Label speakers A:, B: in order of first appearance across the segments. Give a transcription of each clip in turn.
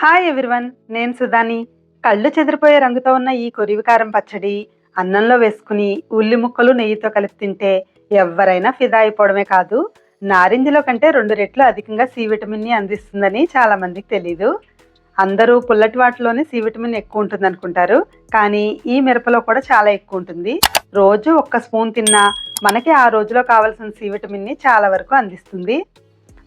A: Hi everyone నేను సుధాని. కళ్ళు చెదిరిపోయే రంగుతో ఉన్న ఈ కొరివికారం పచ్చడి అన్నంలో వేసుకుని ఉల్లి ముక్కలు నెయ్యితో కలిపి తింటే ఎవరైనా ఫిదా అయిపోవడమే కాదు నారింజలో కంటే రెండు రెట్లు అధికంగా సి విటమిన్ని అందిస్తుందని చాలా మందికి తెలీదు. అందరూ పుల్లటి వాటిలోనే సి విటమిన్ ఎక్కువ ఉంటుంది అనుకుంటారు కానీ ఈ మిరపలో కూడా చాలా ఎక్కువ ఉంటుంది. రోజు ఒక్క స్పూన్ తిన్నా మనకి ఆ రోజులో కావాల్సిన సి విటమిన్ని చాలా వరకు అందిస్తుంది.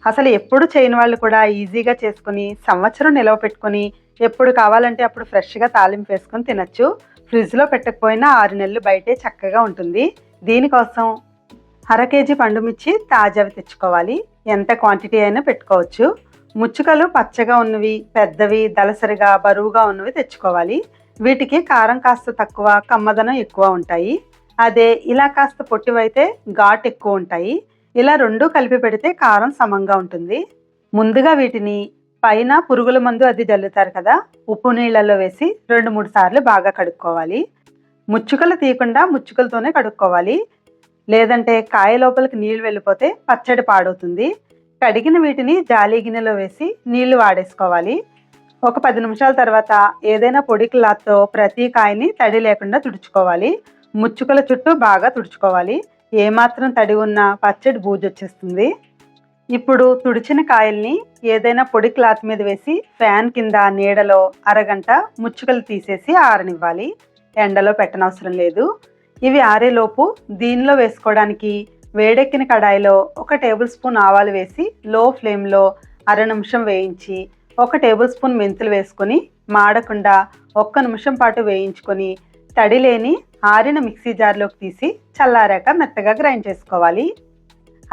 A: అసలు ఎప్పుడు చేయని వాళ్ళు కూడా ఈజీగా చేసుకుని సంవత్సరం నిలవ పెట్టుకొని ఎప్పుడు కావాలంటే అప్పుడు ఫ్రెష్గా తాలింపు వేసుకొని తినచ్చు. ఫ్రిడ్జ్లో పెట్టకపోయినా ఆరు నెలలు బయటే చక్కగా ఉంటుంది. దీనికోసం అర కేజీ పండుమిర్చి తాజావి తెచ్చుకోవాలి. ఎంత క్వాంటిటీ అయినా పెట్టుకోవచ్చు. ముచ్చుకలు పచ్చగా ఉన్నవి పెద్దవి దలసరిగా బరువుగా ఉన్నవి తెచ్చుకోవాలి. వీటికి కారం కాస్త తక్కువ కమ్మదనం ఎక్కువ ఉంటాయి. అదే ఇలా కాస్త పొట్టివైతే ఘాట్ ఎక్కువ ఉంటాయి. ఇలా రెండు కలిపి పెడితే కారం సమంగా ఉంటుంది. ముందుగా వీటిని పైన పురుగుల మందు అది జల్లుతారు కదా ఉప్పు నీళ్ళల్లో వేసి రెండు మూడు సార్లు బాగా కడుక్కోవాలి. ముచ్చుకలు తీయకుండా ముచ్చుకలతోనే కడుక్కోవాలి. లేదంటే కాయ లోపలికి నీళ్ళు వెళ్ళిపోతే పచ్చడి పాడవుతుంది. కడిగిన వీటిని జాలి గిన్నెలో వేసి నీళ్ళు వాడేసుకోవాలి. ఒక పది నిమిషాల తర్వాత ఏదైనా పొడి క్లాత్తో ప్రతి కాయని తడి లేకుండా తుడుచుకోవాలి. ముచ్చుకల చుట్టూ బాగా తుడుచుకోవాలి. ఏమాత్రం తడి ఉన్నా పచ్చడి బూజు వచ్చేస్తుంది ఇప్పుడు తుడిచిన కాయల్ని ఏదైనా పొడి క్లాత్ మీద వేసి ఫ్యాన్ కింద నీడలో అరగంట ముచ్చుకలు తీసేసి ఆరనివ్వాలి. ఎండలో పెట్టనవసరం లేదు. ఇవి ఆరేలోపు దీనిలో వేసుకోవడానికి వేడెక్కిన కడాయిలో ఒక టేబుల్ స్పూన్ ఆవాలు వేసి లో ఫ్లేమ్లో అర నిమిషం వేయించి ఒక టేబుల్ స్పూన్ మెంతులు వేసుకొని మాడకుండా ఒక్క నిమిషం పాటు వేయించుకొని తడి లేని ఆరిన మిక్సీ జార్లోకి తీసి చల్లారాక మెత్తగా గ్రైండ్ చేసుకోవాలి.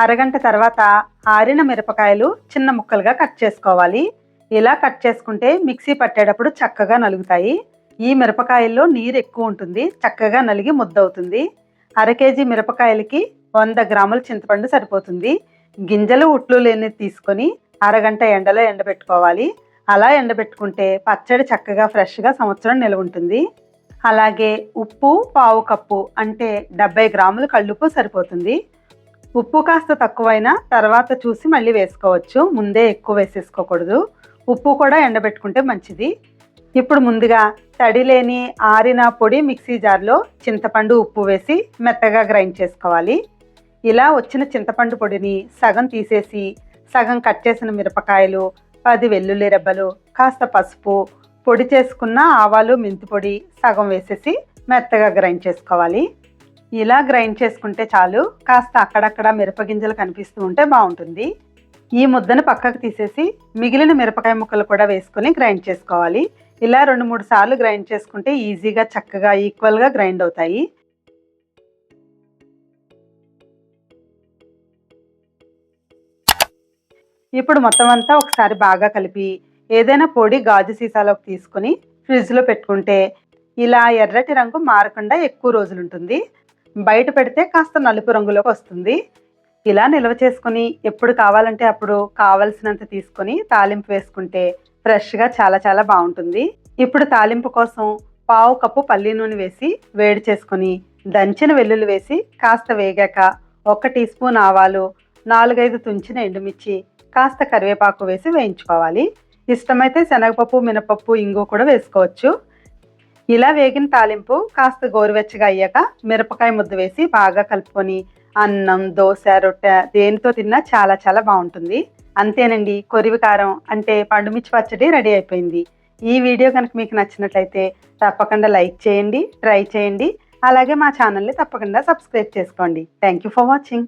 A: అరగంట తర్వాత ఆరిన మిరపకాయలు చిన్న ముక్కలుగా కట్ చేసుకోవాలి. ఇలా కట్ చేసుకుంటే మిక్సీ పట్టేటప్పుడు చక్కగా నలుగుతాయి. ఈ మిరపకాయల్లో నీరు ఎక్కువ ఉంటుంది చక్కగా నలిగి ముద్దవుతుంది. అర కేజీ మిరపకాయలకి వంద గ్రాముల చింతపండు సరిపోతుంది. గింజలు ఉట్లు లేని తీసుకొని అరగంట ఎండలో ఎండబెట్టుకోవాలి. అలా ఎండబెట్టుకుంటే పచ్చడి చక్కగా ఫ్రెష్గా సంవత్సరం నిలవ ఉంటుంది అలాగే ఉప్పు పావు కప్పు అంటే డెబ్బై గ్రాములు కళ్ళుప్పు సరిపోతుంది. ఉప్పు కాస్త తక్కువైనా తర్వాత చూసి మళ్ళీ వేసుకోవచ్చు. ముందే ఎక్కువ వేసేసుకోకూడదు. ఉప్పు కూడా ఎండబెట్టుకుంటే మంచిది. ఇప్పుడు ముందుగా తడి లేని ఆరిన పొడి మిక్సీ జార్లో చింతపండు ఉప్పు వేసి మెత్తగా గ్రైండ్ చేసుకోవాలి. ఇలా వచ్చిన చింతపండు పొడిని సగం తీసేసి సగం కట్ చేసిన మిరపకాయలు పది వెల్లుల్లి రెబ్బలు కాస్త పసుపు పొడి చేసుకున్న ఆవాలు మెంతి పొడి సగం వేసేసి మెత్తగా గ్రైండ్ చేసుకోవాలి. ఇలా గ్రైండ్ చేసుకుంటే చాలు. కాస్త అక్కడక్కడ మిరపగింజలు కనిపిస్తూ ఉంటే బాగుంటుంది. ఈ ముద్దను పక్కకు తీసేసి మిగిలిన మిరపకాయ ముక్కలు కూడా వేసుకొని గ్రైండ్ చేసుకోవాలి. ఇలా రెండు మూడు సార్లు గ్రైండ్ చేసుకుంటే ఈజీగా చక్కగా ఈక్వల్గా గ్రైండ్ అవుతాయి. ఇప్పుడు మొత్తం అంతా ఒకసారి బాగా కలిపి ఏదైనా పొడి గాజు సీసాలోకి తీసుకొని ఫ్రిడ్జ్లో పెట్టుకుంటే ఇలా ఎర్రటి రంగు మారకుండా ఎక్కువ రోజులు ఉంటుంది. బయట పెడితే కాస్త నలుపు రంగులోకి వస్తుంది. ఇలా నిల్వ చేసుకొని ఎప్పుడు కావాలంటే అప్పుడు కావలసినంత తీసుకొని తాలింపు వేసుకుంటే ఫ్రెష్గా చాలా చాలా బాగుంటుంది. ఇప్పుడు తాలింపు కోసం పావు కప్పు పల్లి నూనె వేసి వేడి చేసుకొని దంచిన వెల్లుల్లి వేసి కాస్త వేగాక ఒక టీ స్పూన్ ఆవాలు నాలుగైదు తుంచిన ఎండుమిర్చి కాస్త కరివేపాకు వేసి వేయించుకోవాలి. ఇష్టమైతే శనగపప్పు మినపప్పు ఇంగు కూడా వేసుకోవచ్చు. ఇలా వేగిన తాలింపు కాస్త గోరువెచ్చగా అయ్యాక మిరపకాయ ముద్ద వేసి బాగా కలుపుకొని అన్నం దోశ రొట్టె దేనితో తిన్నా చాలా చాలా బాగుంటుంది. అంతేనండి కొరివి కారం అంటే పండుమిర్చి పచ్చడి రెడీ అయిపోయింది. ఈ వీడియో కనుక మీకు నచ్చినట్లయితే తప్పకుండా లైక్ చేయండి ట్రై చేయండి. అలాగే మా ఛానల్ని తప్పకుండా సబ్స్క్రైబ్ చేసుకోండి. Thank you for watching.